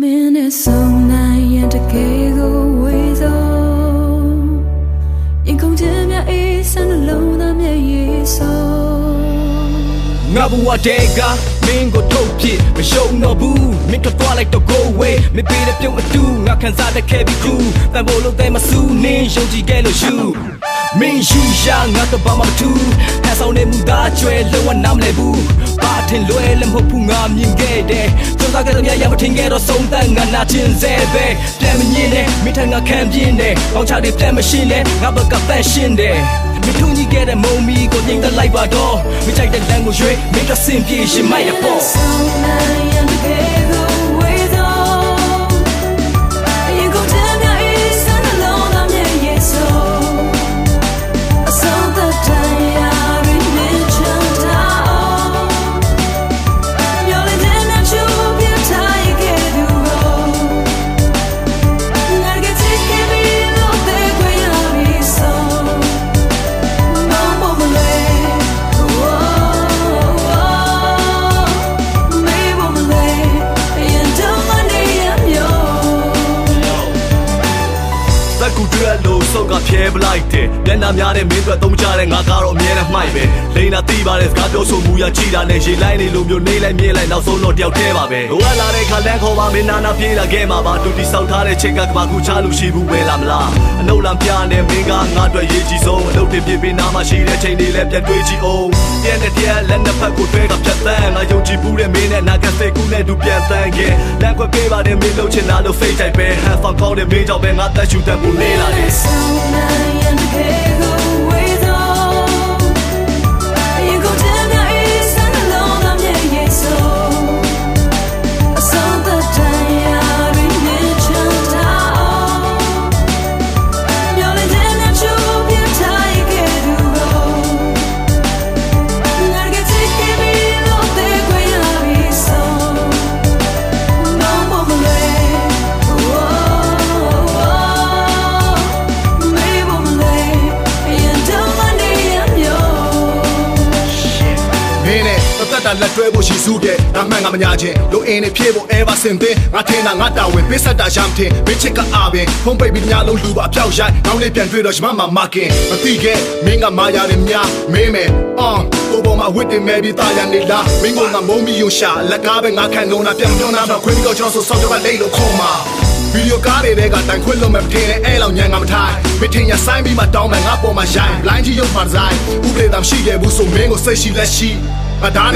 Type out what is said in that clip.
မင်းနဲ့ဆုံးနိုင်ရင်တကယ်ကိုဝေးဆုံးရင်ကုန်ခြင်းများအေးဆန်းနှလုံးသားမြဲရေးဆုံးငါဘဝတဲကမင်းကိုထုတ်ဖြစ်မရှုံတော့ဘူးမင်းကသွားလိုက်တော့ go away မင်းပေးတဲ့ပြုံးအတူငါခံစားတဲ့ခဲ့ပြီးခုတန်ဖို့လို့တဲ့မဆူနင်းယုံကြည်ခဲ့လို့ရှူမင်းယူရှာငါတော့ဘာမှမထူးဟန်ဆောင်နေမှုသားကျွဲလုံးဝနားမလဲဘူးဘာ ထင်လွဲလည်းမဟုတ်ဘူးငါမြင်ခဲ့တယ်ကြိုးစားခဲ့တဲ့မြတ်ရမထင်ခဲ့တော့ဆုံးသက်ငါနာကျင်စေပဲပြန်မညင်နဲ့မိထန်ငါခံပြင်းတယ်ပေါင်းချတွေပြန်မရှင်းနဲ့ငါဘက်ကပန့်ရှင်းတယ်မင်းထုံကြီးခဲ့တဲ့မုံမီကိုငိမ့်သက်လိုက်ပါတော့မင်းကြိုက်တဲ့လမ်းကိုရွေးမင်းကစင်ပြေရှင်မိုက်ရပေါ့ စောက်ကဖြဲပလိုက်တယ်မျက်နှာများတဲ့မင်းတို့သုံးကြတဲ့ငါကတော့အမြဲတမ်းမှိုက်ပဲလိန်နာတီးပါတဲ့စကားပြောဆိုမှုရကြည်တာနဲ့ရေလိုက်နေလို့မျိုးနေလိုက်မြင်လိုက်နောက်ဆုံးတော့တယောက်တည်းပါပဲလိုအပ်လာတဲ့ခါလန်းခေါ်ပါမင်းနာနာပြေးလာခဲ့မှာပါတူတီဆောက်ထားတဲ့ချက်ကကဘာကူချလို့ရှိဘူးပဲလားမလားအနှုတ်လမ်းပြနဲ့မင်းကငါအတွက်ရေးကြည့်ဆုံးအလုပ်တွေပြပြနာမှရှိတဲ့ချိန်တွေလည်းပြန်တွေးကြည့်အောင်ပြန်တဲ့တရားလက်နှစ်ဖက်ကိုတွဲကဖြတ်သန်းငါယုံကြည်ဘူးတဲ့မင်းနဲ့နာကစိတ်ကူးနဲ့သူပြန်တန်းခဲ့လမ်းခွဲပေးပါတဲ့မင်းလှုပ်ချင်တာလို့ဖိတ်တိုက်ပဲ have fun call တဲ့မင်းကြောင့်ပဲငါတက်ရှူတက်ဖို့လေးလာတယ် Luna y Enrique လက်တွဲဖို့ရှိစုတဲ့ဒါမှန်ငါမညာချင်းလိုအင်းနဲ့ဖြည့်ဖို့ ever စင်သင်းငါထင်တာငါတာဝန်ပေးဆက်တာရမ်းထင်မင်းချစ်ကအားပင်ဖုံးပိတ်ပြီးညလုံးလူပါအပြောက်ရိုက်နောက်လေးပြန်တွေ့တော့ရှမမမကင်မသိခဲ့မင်းကမာယာနဲ့များမင်းမယ်အော်ကိုပေါ်မှာဝစ်တင်မဲ့ပြီးတာရနေလားမင်းကငါမုံမီယိုရှာလက်ကားပဲငါခံလုံးတာပြန်ပြောင်းတာတော့ခွင့်ပြီးတော့ကျွန်တော်ဆိုစောက်ကြပါလိမ့်လို့ခေါ်မှာဗီဒီယိုကားတွေကတိုင်ခွင့်လို့မထင်နဲ့အဲ့လောက်ညံငါမထိုင်မထင်ရဆိုင်ပြီးမှတောင်းမယ်ငါပေါ်မှာရိုင်း blind ကြီးရုပ်ပါဆိုင်ဥပဒေတမ်းရှိခဲ့ဘူးဆိုမင်းကိုစိတ်ရှိလက်ရှိ အဒါ